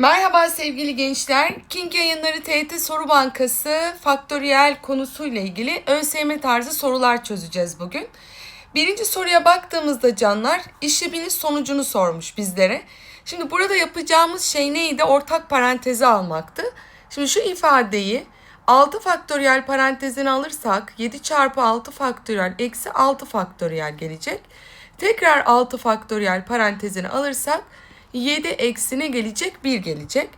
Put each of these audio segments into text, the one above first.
Merhaba sevgili gençler. King Yayınları TET Soru Bankası faktöriyel konusuyla ilgili ÖSYM tarzı sorular çözeceğiz bugün. Birinci soruya baktığımızda canlar işleminin sonucunu sormuş bizlere. Şimdi burada yapacağımız şey neydi? Ortak parantezi almaktı. Şimdi şu ifadeyi 6 faktöriyel parantezine alırsak 7 çarpı 6 faktöriyel eksi 6 faktöriyel gelecek. Tekrar 6 faktöriyel parantezine alırsak 7 eksine gelecek 1 gelecek.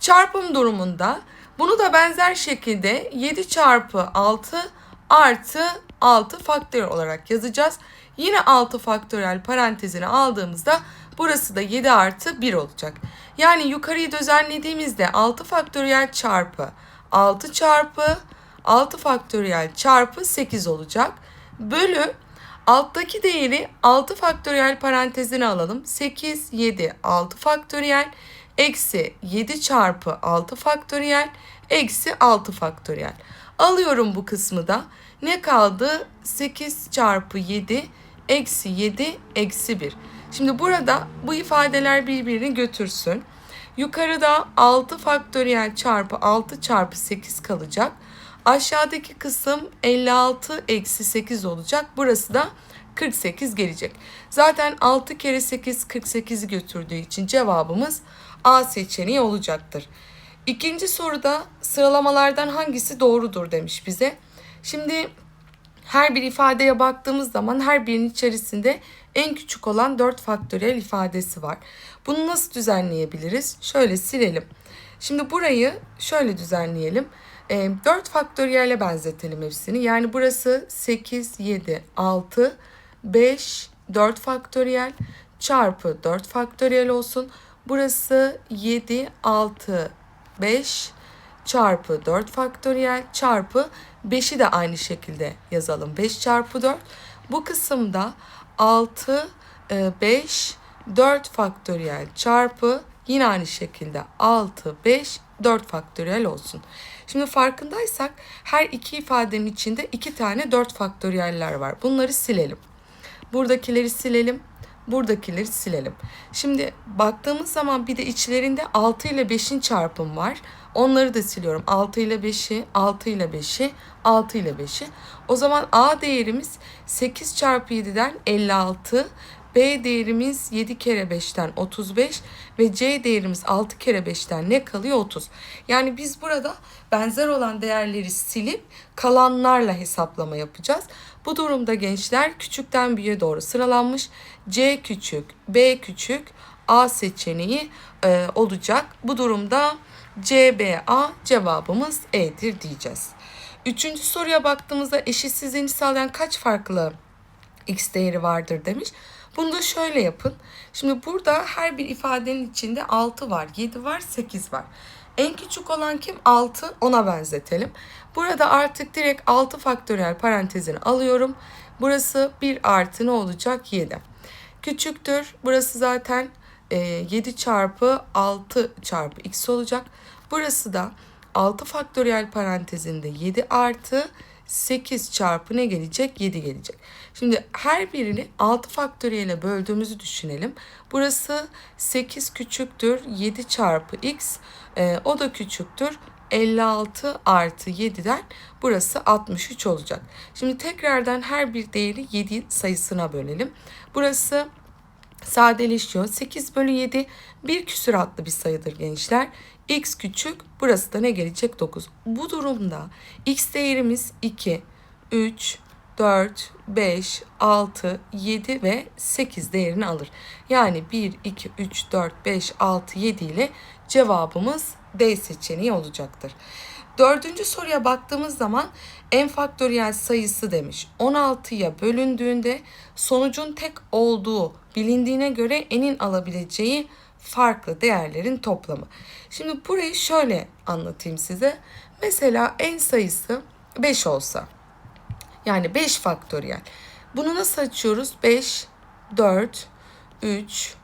Çarpım durumunda bunu da benzer şekilde 7 çarpı 6 artı 6 faktöriyel olarak yazacağız. Yine 6 faktöriyel parantezine aldığımızda burası da 7 artı 1 olacak. Yani yukarıyı düzenlediğimizde 6 faktöriyel çarpı 6 çarpı 6 faktöriyel çarpı 8 olacak. Bölü alttaki değeri 6 faktöriyel parantezine alalım. 8, 7, 6 faktöriyel eksi 7 çarpı 6 faktöriyel eksi 6 faktöriyel. Alıyorum bu kısmı da. Ne kaldı? 8 çarpı 7 eksi 7 eksi 1. Şimdi burada bu ifadeler birbirini götürsün. Yukarıda 6 faktöriyel çarpı 6 çarpı 8 kalacak. Aşağıdaki kısım 56 eksi 8 olacak. Burası da 48 gelecek. Zaten 6 kere 8 48'i götürdüğü için cevabımız A seçeneği olacaktır. İkinci soruda sıralamalardan hangisi doğrudur demiş bize. Şimdi her bir ifadeye baktığımız zaman her birinin içerisinde en küçük olan 4 faktöriyel ifadesi var. Bunu nasıl düzenleyebiliriz? Şöyle silelim. Şimdi burayı şöyle düzenleyelim. E, 4 faktöriyele benzetelim hepsini. Yani burası 8, 7, 6, 5, 4 faktöriyel çarpı 4 faktöriyel olsun. Burası 7, 6, 5 çarpı 4 faktöriyel çarpı 5'i de aynı şekilde yazalım. 5 çarpı 4. Bu kısımda 6, 5, 4 faktöriyel çarpı yine aynı şekilde 6, 5, 4 faktöriyel olsun. Şimdi farkındaysak her iki ifadenin içinde iki tane 4 faktöriyeller var. Bunları silelim. Buradakileri silelim. Buradakileri silelim. Şimdi baktığımız zaman bir de içlerinde 6 ile 5'in çarpım var. Onları da siliyorum. 6 ile 5'i, 6 ile 5'i, 6 ile 5'i. O zaman A değerimiz 8 çarpı 7'den 56. B değerimiz 7 kere 5'ten 35 ve C değerimiz 6 kere 5'ten ne kalıyor? 30. Yani biz burada benzer olan değerleri silip kalanlarla hesaplama yapacağız. Bu durumda gençler küçükten büyüğe doğru sıralanmış. C küçük, B küçük, A seçeneği e, olacak. Bu durumda CBA cevabımız E'dir diyeceğiz. Üçüncü soruya baktığımızda eşitsizliğini sağlayan kaç farklı x değeri vardır demiş. Bunu da şöyle yapın. Şimdi burada her bir ifadenin içinde 6 var, 7 var, 8 var. En küçük olan kim? 6. Ona benzetelim. Burada artık direkt 6 faktöriyel parantezini alıyorum. Burası 1 artı ne olacak? 7. Küçüktür. Burası zaten 7 çarpı 6 çarpı x olacak. Burası da 6 faktöriyel parantezinde 7 artı 8 çarpı ne gelecek? 7 gelecek. Şimdi her birini 6 faktöriyele böldüğümüzü düşünelim. Burası 8 küçüktür 7 çarpı x. E, o da küçüktür 56 artı 7'den burası 63 olacak. Şimdi tekrardan her bir değeri 7 sayısına bölelim. Burası sadeleşiyor. 8 bölü 7 bir küsuratlı bir sayıdır gençler. X küçük burası da ne gelecek 9. Bu durumda x değerimiz 2, 3, 4, 5, 6, 7 ve 8 değerini alır. Yani 1, 2, 3, 4, 5, 6, 7 ile cevabımız D seçeneği olacaktır. Dördüncü soruya baktığımız zaman en faktöriyel sayısı demiş. 16'ya bölündüğünde sonucun tek olduğu bilindiğine göre enin alabileceği farklı değerlerin toplamı. Şimdi burayı şöyle anlatayım size. Mesela en sayısı 5 olsa. Yani 5 faktöriyel. Bunu nasıl açıyoruz? 5, 4, 3,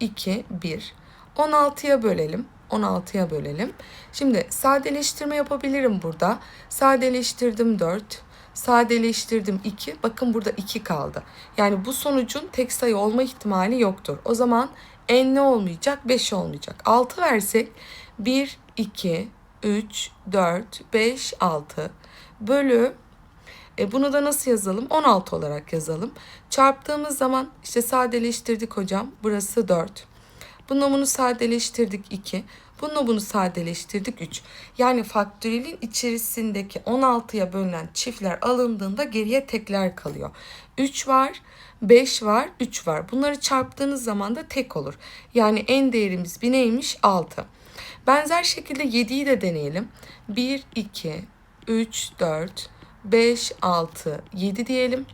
2, 1. 16'ya bölelim. 16'ya bölelim. Şimdi sadeleştirme yapabilirim burada. Sadeleştirdim 4. Sadeleştirdim 2. Bakın burada 2 kaldı. Yani bu sonucun tek sayı olma ihtimali yoktur. O zaman n ne olmayacak? 5 olmayacak. 6 versek 1, 2, 3, 4, 5, 6 bölü e bunu da nasıl yazalım? 16 olarak yazalım. Çarptığımız zaman işte sadeleştirdik hocam. Burası 4. Bununla bunu sadeleştirdik 2. Bununla bunu sadeleştirdik 3. Yani faktöriyelin içerisindeki 16'ya bölünen çiftler alındığında geriye tekler kalıyor. 3 var, 5 var, 3 var. Bunları çarptığınız zaman da tek olur. Yani en değerimiz bir neymiş? 6. Benzer şekilde 7'yi de deneyelim. 1, 2, 3, 4, 5, 6, 7 diyelim.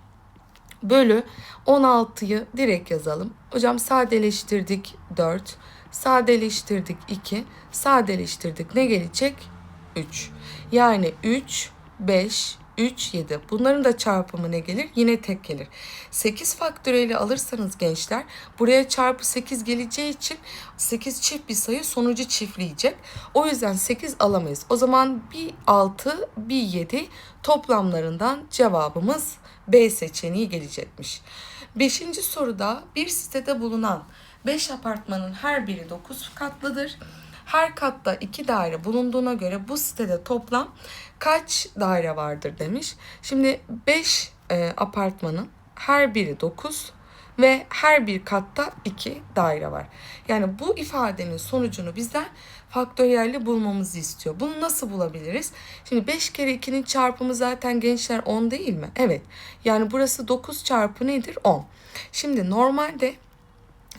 Bölü 16'yı direkt yazalım. Hocam sadeleştirdik 4, sadeleştirdik 2, sadeleştirdik ne gelecek? 3. Yani 3, 5, 3, 7. Bunların da çarpımı ne gelir? Yine tek gelir. 8 faktöriyeli alırsanız gençler buraya çarpı 8 geleceği için 8 çift bir sayı sonucu çiftleyecek. O yüzden 8 alamayız. O zaman bir 6, bir 7 toplamlarından cevabımız B seçeneği gelecekmiş. Beşinci soruda bir sitede bulunan 5 apartmanın her biri 9 katlıdır. Her katta 2 daire bulunduğuna göre bu sitede toplam kaç daire vardır demiş. Şimdi 5 e, apartmanın her biri 9 ve her bir katta 2 daire var. Yani bu ifadenin sonucunu bizden faktöriyelle bulmamızı istiyor. Bunu nasıl bulabiliriz? Şimdi 5 kere 2'nin çarpımı zaten gençler 10 değil mi? Evet. Yani burası 9 çarpı nedir? 10. Şimdi normalde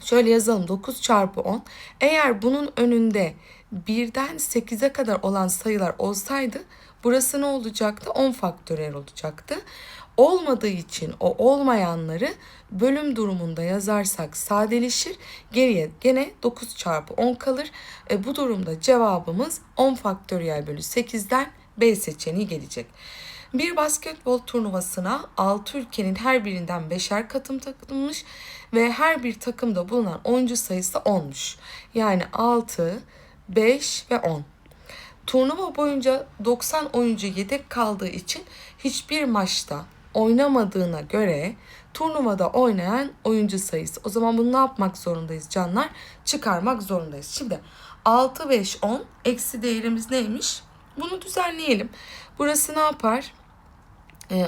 şöyle yazalım 9 çarpı 10. Eğer bunun önünde 1'den 8'e kadar olan sayılar olsaydı burası ne olacaktı? 10 faktöriyel olacaktı. Olmadığı için o olmayanları bölüm durumunda yazarsak sadeleşir. Geriye gene 9 çarpı 10 kalır. E, bu durumda cevabımız 10 faktöriyel bölü 8'den B seçeneği gelecek. Bir basketbol turnuvasına 6 ülkenin her birinden 5'er katım takılmış ve her bir takımda bulunan oyuncu sayısı 10'muş. Yani 6, 5 ve 10. Turnuva boyunca 90 oyuncu yedek kaldığı için hiçbir maçta oynamadığına göre turnuvada oynayan oyuncu sayısı. O zaman bunu ne yapmak zorundayız canlar? Çıkarmak zorundayız. Şimdi 6, 5, 10 eksi değerimiz neymiş? Bunu düzenleyelim. Burası ne yapar?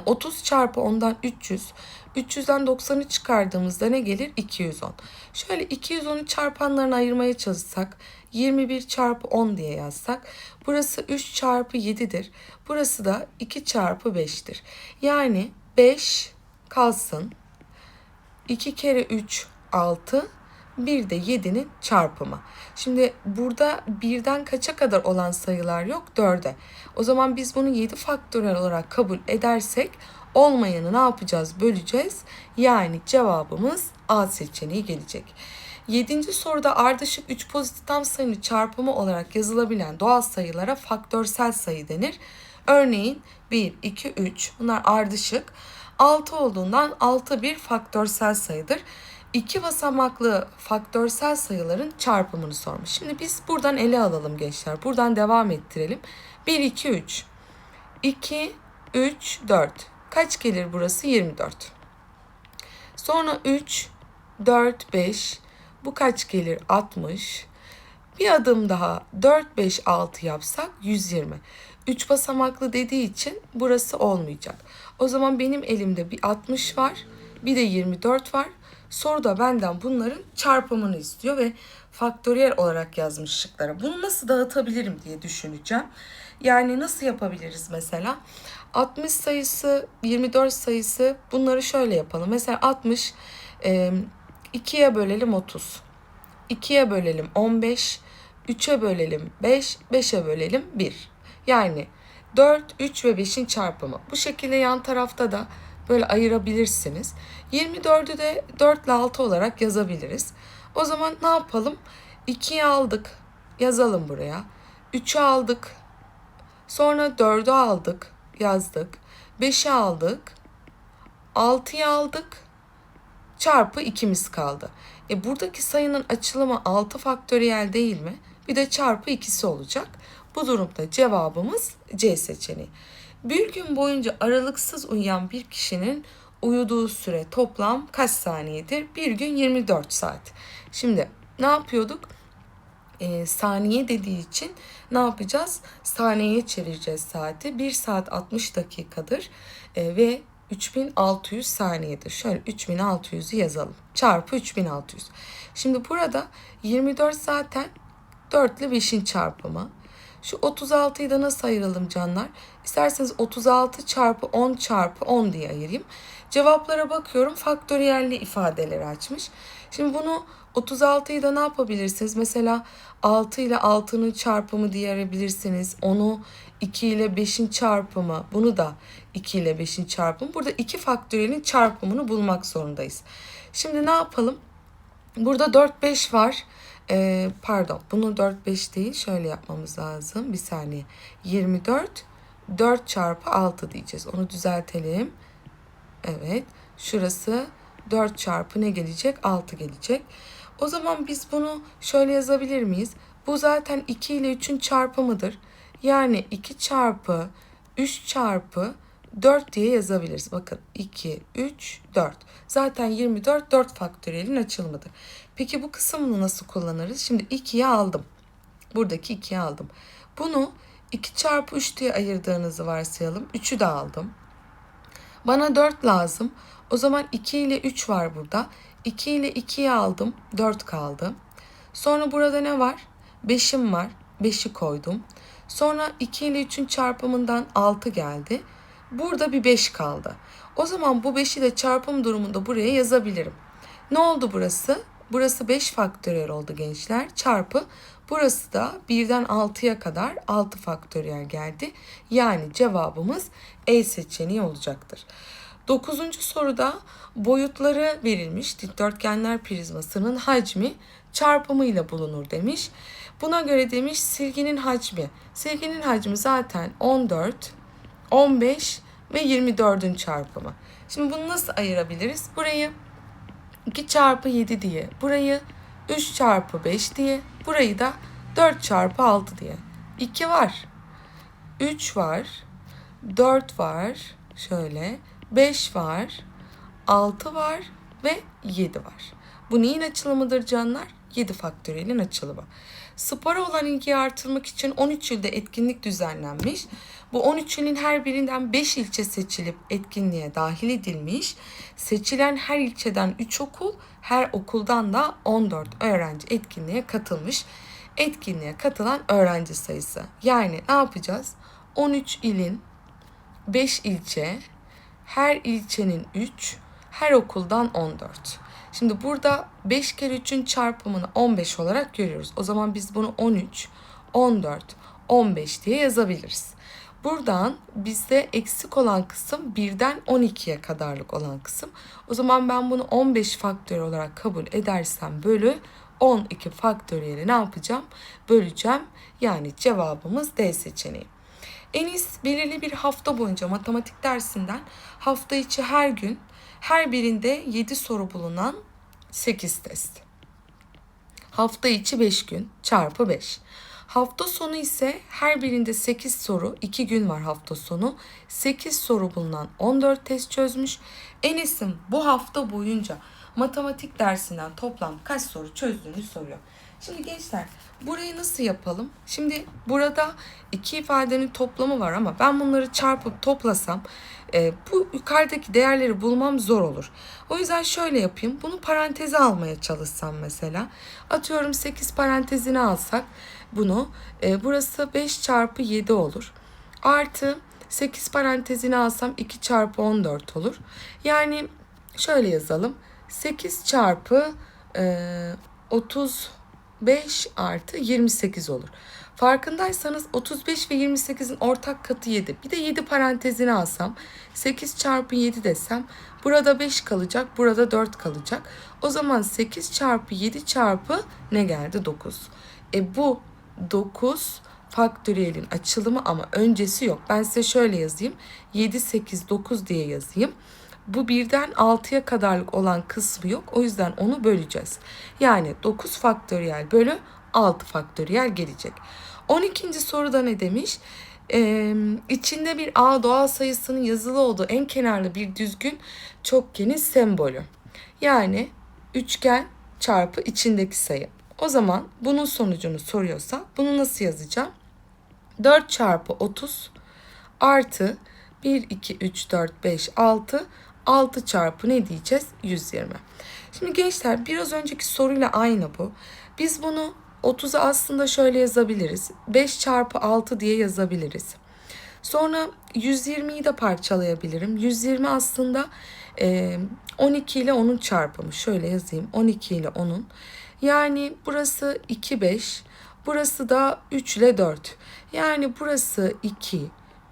30 çarpı 10'dan 300. 300'den 90'ı çıkardığımızda ne gelir? 210. Şöyle 210'u çarpanlarını ayırmaya çalışsak 21 çarpı 10 diye yazsak burası 3 çarpı 7'dir. Burası da 2 çarpı 5'tir. Yani 5 kalsın. 2 kere 3 6 bir de 7'nin çarpımı. Şimdi burada birden kaça kadar olan sayılar yok? 4'e. O zaman biz bunu 7 faktörel olarak kabul edersek olmayanı ne yapacağız? Böleceğiz. Yani cevabımız A seçeneği gelecek. Yedinci soruda ardışık 3 pozitif tam sayının çarpımı olarak yazılabilen doğal sayılara faktörsel sayı denir. Örneğin 1, 2, 3 bunlar ardışık. 6 olduğundan 6 bir faktörsel sayıdır. İki basamaklı faktörsel sayıların çarpımını sormuş. Şimdi biz buradan ele alalım gençler. Buradan devam ettirelim. 1, 2, 3. 2, 3, 4. Kaç gelir burası? 24. Sonra 3, 4, 5. Bu kaç gelir? 60. Bir adım daha 4, 5, 6 yapsak 120. 3 basamaklı dediği için burası olmayacak. O zaman benim elimde bir 60 var. Bir de 24 var. Soruda benden bunların çarpımını istiyor ve faktöriyel olarak yazmış şıklara. Bunu nasıl dağıtabilirim diye düşüneceğim. Yani nasıl yapabiliriz mesela? 60 sayısı, 24 sayısı bunları şöyle yapalım. Mesela 60 e, 2'ye bölelim 30. 2'ye bölelim 15. 3'e bölelim 5. 5'e bölelim 1. Yani 4, 3 ve 5'in çarpımı. Bu şekilde yan tarafta da böyle ayırabilirsiniz. 24'ü de 4 ile 6 olarak yazabiliriz. O zaman ne yapalım? 2'yi aldık. Yazalım buraya. 3'ü aldık. Sonra 4'ü aldık. Yazdık. 5'i aldık. 6'yı aldık. Çarpı 2'miz kaldı. E buradaki sayının açılımı 6 faktöriyel değil mi? Bir de çarpı 2'si olacak. Bu durumda cevabımız C seçeneği. Bir gün boyunca aralıksız uyuyan bir kişinin uyuduğu süre toplam kaç saniyedir? Bir gün 24 saat. Şimdi ne yapıyorduk? e, saniye dediği için ne yapacağız? Saniyeye çevireceğiz saati. 1 saat 60 dakikadır e, ve 3600 saniyedir. Şöyle 3600'ü yazalım. Çarpı 3600. Şimdi burada 24 zaten 4 ile 5'in çarpımı. Şu 36'yı da nasıl ayıralım canlar? İsterseniz 36 çarpı 10 çarpı 10 diye ayırayım. Cevaplara bakıyorum. Faktöriyelli ifadeleri açmış. Şimdi bunu 36'yı da ne yapabilirsiniz? Mesela 6 ile 6'nın çarpımı diye arayabilirsiniz. Onu 2 ile 5'in çarpımı. Bunu da 2 ile 5'in çarpımı. Burada iki faktöriyelin çarpımını bulmak zorundayız. Şimdi ne yapalım? Burada 4, 5 var. Ee, pardon bunu 4, 5 değil. Şöyle yapmamız lazım. Bir saniye. 24, 4 çarpı 6 diyeceğiz. Onu düzeltelim. Evet. Şurası 4 çarpı ne gelecek? 6 gelecek. O zaman biz bunu şöyle yazabilir miyiz? Bu zaten 2 ile 3'ün çarpımıdır. Yani 2 çarpı 3 çarpı 4 diye yazabiliriz. Bakın 2, 3, 4. Zaten 24 4 faktöriyelin açılımıdır. Peki bu kısmını nasıl kullanırız? Şimdi 2'yi aldım. Buradaki 2'yi aldım. Bunu 2 çarpı 3 diye ayırdığınızı varsayalım. 3'ü de aldım. Bana 4 lazım. O zaman 2 ile 3 var burada. 2 ile 2'yi aldım. 4 kaldı. Sonra burada ne var? 5'im var. 5'i koydum. Sonra 2 ile 3'ün çarpımından 6 geldi. Burada bir 5 kaldı. O zaman bu 5'i de çarpım durumunda buraya yazabilirim. Ne oldu burası? Burası 5 faktöriyel oldu gençler. Çarpı burası da 1'den 6'ya kadar 6 faktöriyel geldi. Yani cevabımız E seçeneği olacaktır. Dokuzuncu soruda boyutları verilmiş dikdörtgenler prizmasının hacmi çarpımıyla bulunur demiş. Buna göre demiş silginin hacmi. Silginin hacmi zaten 14, 15 ve 24'ün çarpımı. Şimdi bunu nasıl ayırabiliriz? Burayı 2 çarpı 7 diye, burayı 3 çarpı 5 diye, burayı da 4 çarpı 6 diye. 2 var, 3 var, 4 var, şöyle, 5 var, 6 var ve 7 var. Bu neyin açılımıdır canlar? 7 faktöriyelin açılımı. Spora olan ilgiyi artırmak için 13 ilde etkinlik düzenlenmiş. Bu 13 ilin her birinden 5 ilçe seçilip etkinliğe dahil edilmiş. Seçilen her ilçeden 3 okul, her okuldan da 14 öğrenci etkinliğe katılmış. Etkinliğe katılan öğrenci sayısı. Yani ne yapacağız? 13 ilin 5 ilçe, her ilçenin 3, her okuldan 14. Şimdi burada 5 kere 3'ün çarpımını 15 olarak görüyoruz. O zaman biz bunu 13, 14, 15 diye yazabiliriz. Buradan bizde eksik olan kısım 1'den 12'ye kadarlık olan kısım. O zaman ben bunu 15 faktör olarak kabul edersem bölü 12 faktöriyeli ne yapacağım? Böleceğim. Yani cevabımız D seçeneği. Enis belirli bir hafta boyunca matematik dersinden hafta içi her gün her birinde 7 soru bulunan 8 test. Hafta içi 5 gün çarpı 5. Hafta sonu ise her birinde 8 soru, 2 gün var hafta sonu. 8 soru bulunan 14 test çözmüş. Enes'in bu hafta boyunca matematik dersinden toplam kaç soru çözdüğünü soruyor. Şimdi gençler burayı nasıl yapalım? Şimdi burada iki ifadenin toplamı var ama ben bunları çarpıp toplasam e, bu yukarıdaki değerleri bulmam zor olur. O yüzden şöyle yapayım. Bunu paranteze almaya çalışsam mesela. Atıyorum 8 parantezini alsak bunu. E, burası 5 çarpı 7 olur. Artı 8 parantezini alsam 2 çarpı 14 olur. Yani şöyle yazalım. 8 çarpı e, 30 5 artı 28 olur. Farkındaysanız 35 ve 28'in ortak katı 7. Bir de 7 parantezini alsam 8 çarpı 7 desem burada 5 kalacak burada 4 kalacak. O zaman 8 çarpı 7 çarpı ne geldi 9. E bu 9 faktöriyelin açılımı ama öncesi yok. Ben size şöyle yazayım. 7, 8, 9 diye yazayım. Bu birden 6'ya kadarlık olan kısmı yok. O yüzden onu böleceğiz. Yani 9 faktöriyel bölü 6 faktöriyel gelecek. 12. soruda ne demiş? Ee, içinde bir A doğal sayısının yazılı olduğu en kenarlı bir düzgün çokgenin sembolü. Yani üçgen çarpı içindeki sayı. O zaman bunun sonucunu soruyorsa bunu nasıl yazacağım? 4 çarpı 30 artı 1, 2, 3, 4, 5, 6 6 çarpı ne diyeceğiz? 120. Şimdi gençler biraz önceki soruyla aynı bu. Biz bunu 30'u aslında şöyle yazabiliriz. 5 çarpı 6 diye yazabiliriz. Sonra 120'yi de parçalayabilirim. 120 aslında e, 12 ile 10'un çarpımı. Şöyle yazayım. 12 ile 10'un. Yani burası 2, 5. Burası da 3 ile 4. Yani burası 2,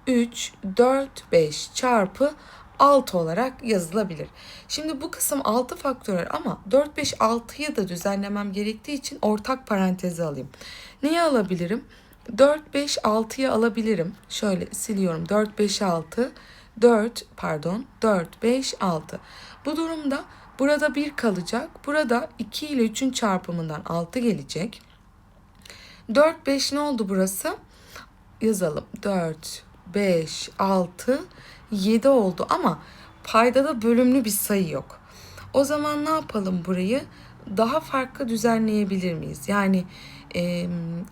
3, 4, 5 çarpı 6 olarak yazılabilir. Şimdi bu kısım 6 faktörel ama 4, 5, 6'yı da düzenlemem gerektiği için ortak paranteze alayım. Neyi alabilirim? 4, 5, 6'yı alabilirim. Şöyle siliyorum. 4, 5, 6, 4 pardon 4, 5, 6. Bu durumda burada 1 kalacak. Burada 2 ile 3'ün çarpımından 6 gelecek. 4, 5 ne oldu burası? Yazalım. 4, 5, 6, 7 oldu ama paydada bölümlü bir sayı yok. O zaman ne yapalım burayı? Daha farklı düzenleyebilir miyiz? Yani e,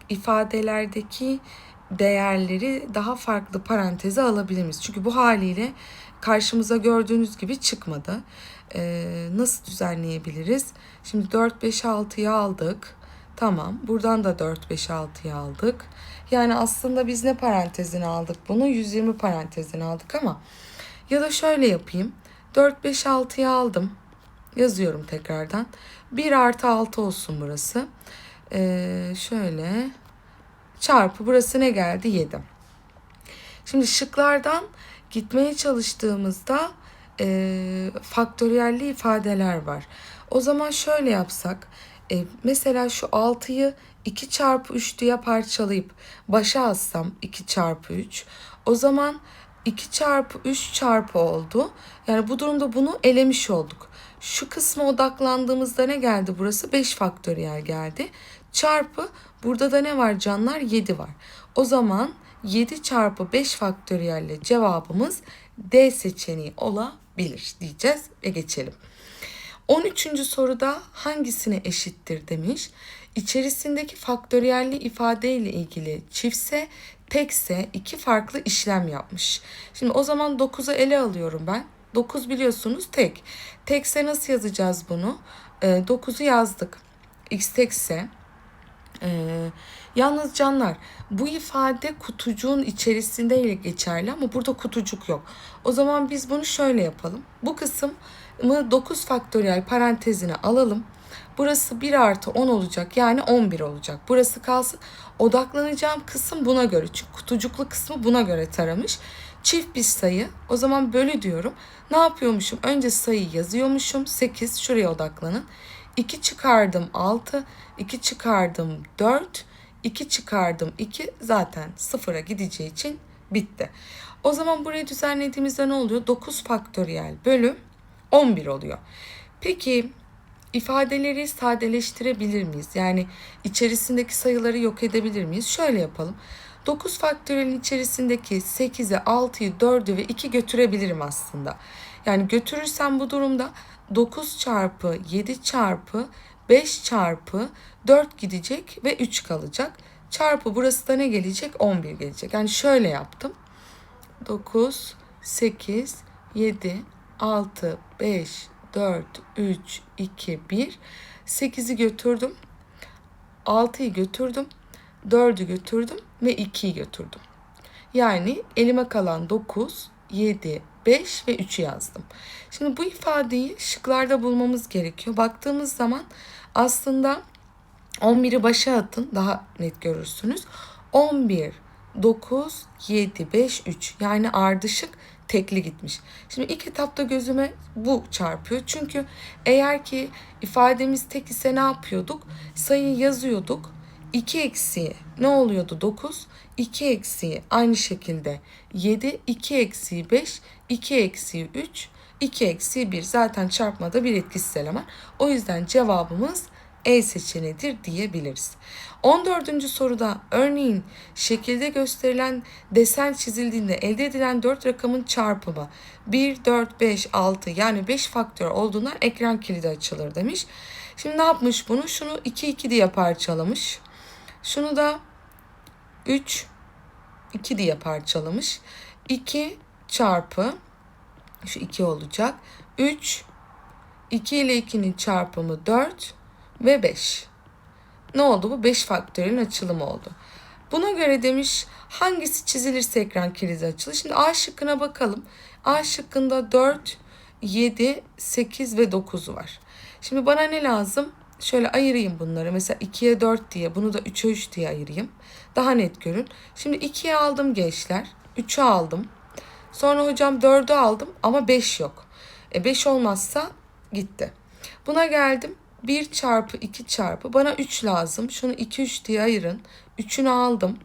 ifadelerdeki değerleri daha farklı paranteze alabilir miyiz? Çünkü bu haliyle karşımıza gördüğünüz gibi çıkmadı. E, nasıl düzenleyebiliriz? Şimdi 4, 5, 6'yı aldık. Tamam. Buradan da 4, 5, 6'yı aldık. Yani aslında biz ne parantezini aldık bunu? 120 parantezini aldık ama ya da şöyle yapayım. 4, 5, 6'yı aldım. Yazıyorum tekrardan. 1 artı 6 olsun burası. Ee, şöyle çarpı burası ne geldi? 7. Şimdi şıklardan gitmeye çalıştığımızda e, faktöriyelli ifadeler var. O zaman şöyle yapsak. E, mesela şu 6'yı 2 çarpı 3 diye parçalayıp başa alsam 2 çarpı 3. O zaman 2 çarpı 3 çarpı oldu. Yani bu durumda bunu elemiş olduk. Şu kısma odaklandığımızda ne geldi burası? 5 faktöriyel geldi. Çarpı burada da ne var canlar? 7 var. O zaman 7 çarpı 5 faktöriyelle cevabımız D seçeneği olabilir diyeceğiz ve geçelim. 13. soruda hangisine eşittir demiş. İçerisindeki faktöriyelli ifade ile ilgili çiftse tekse iki farklı işlem yapmış. Şimdi o zaman 9'u ele alıyorum ben. 9 biliyorsunuz tek. Tekse nasıl yazacağız bunu? E, 9'u yazdık. X tekse. E, yalnız canlar bu ifade kutucuğun içerisinde geçerli ama burada kutucuk yok. O zaman biz bunu şöyle yapalım. Bu kısım 9 faktöriyel parantezine alalım. Burası 1 artı 10 olacak yani 11 olacak. Burası kalsın. Odaklanacağım kısım buna göre. Çünkü kutucuklu kısmı buna göre taramış. Çift bir sayı. O zaman bölü diyorum. Ne yapıyormuşum? Önce sayıyı yazıyormuşum. 8 şuraya odaklanın. 2 çıkardım 6. 2 çıkardım 4. 2 çıkardım 2 zaten sıfıra gideceği için bitti. O zaman burayı düzenlediğimizde ne oluyor? 9 faktöriyel bölü 11 oluyor. Peki ifadeleri sadeleştirebilir miyiz? Yani içerisindeki sayıları yok edebilir miyiz? Şöyle yapalım. 9 faktöriyelin içerisindeki 8'i, 6'yı, 4'ü ve 2 götürebilirim aslında. Yani götürürsem bu durumda 9 çarpı 7 çarpı 5 çarpı 4 gidecek ve 3 kalacak. Çarpı burası da ne gelecek? 11 gelecek. Yani şöyle yaptım. 9, 8, 7, 6, 5, 4, 3, 2, 1. 8'i götürdüm. 6'yı götürdüm. 4'ü götürdüm ve 2'yi götürdüm. Yani elime kalan 9, 7, 5 ve 3'ü yazdım. Şimdi bu ifadeyi şıklarda bulmamız gerekiyor. Baktığımız zaman aslında 11'i başa atın daha net görürsünüz. 11, 9, 7, 5, 3 yani ardışık tekli gitmiş. Şimdi ilk etapta gözüme bu çarpıyor. Çünkü eğer ki ifademiz tek ise ne yapıyorduk? Sayıyı yazıyorduk. 2 eksiği ne oluyordu 9? 2 eksiği aynı şekilde 7, 2 eksiği 5, 2 eksiği 3, 2 eksiği 1. Zaten çarpmada bir etkisiz eleman. O yüzden cevabımız E seçeneğidir diyebiliriz. 14. soruda örneğin şekilde gösterilen desen çizildiğinde elde edilen 4 rakamın çarpımı 1, 4, 5, 6 yani 5 faktör olduğundan ekran kilidi açılır demiş. Şimdi ne yapmış bunu? Şunu 2 2 diye parçalamış. Şunu da 3 2 diye parçalamış. 2 çarpı şu 2 olacak. 3 2 ile 2'nin çarpımı 4 ve 5. Ne oldu bu? 5 faktörün açılımı oldu. Buna göre demiş hangisi çizilirse ekran kilidi açılır. Şimdi A şıkkına bakalım. A şıkkında 4, 7, 8 ve 9 var. Şimdi bana ne lazım? Şöyle ayırayım bunları. Mesela 2'ye 4 diye bunu da 3'e 3 diye ayırayım. Daha net görün. Şimdi 2'ye aldım gençler. 3'ü aldım. Sonra hocam 4'ü aldım ama 5 yok. E 5 olmazsa gitti. Buna geldim. 1 çarpı 2 çarpı. Bana 3 lazım. Şunu 2 3 diye ayırın. 3'ünü aldım.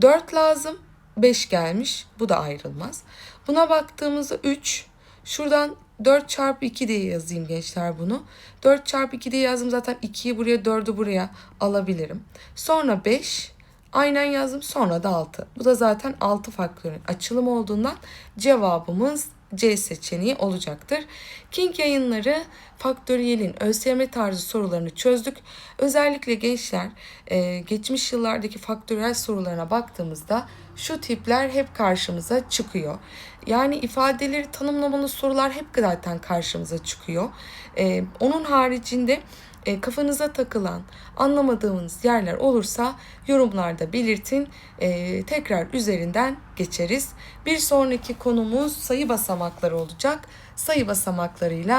4 lazım. 5 gelmiş. Bu da ayrılmaz. Buna baktığımızda 3. Şuradan 4 çarpı 2 diye yazayım gençler bunu. 4 çarpı 2 diye yazdım zaten 2'yi buraya 4'ü buraya alabilirim. Sonra 5. Aynen yazdım sonra da 6. Bu da zaten 6 faktörün açılımı olduğundan cevabımız C seçeneği olacaktır. King yayınları faktöriyelin ÖSYM tarzı sorularını çözdük. Özellikle gençler e, geçmiş yıllardaki faktöriyel sorularına baktığımızda şu tipler hep karşımıza çıkıyor. Yani ifadeleri tanımlamalı sorular hep zaten karşımıza çıkıyor. E, onun haricinde e, kafanıza takılan, anlamadığınız yerler olursa yorumlarda belirtin. E, tekrar üzerinden geçeriz. Bir sonraki konumuz sayı basamakları olacak. Sayı basamaklarıyla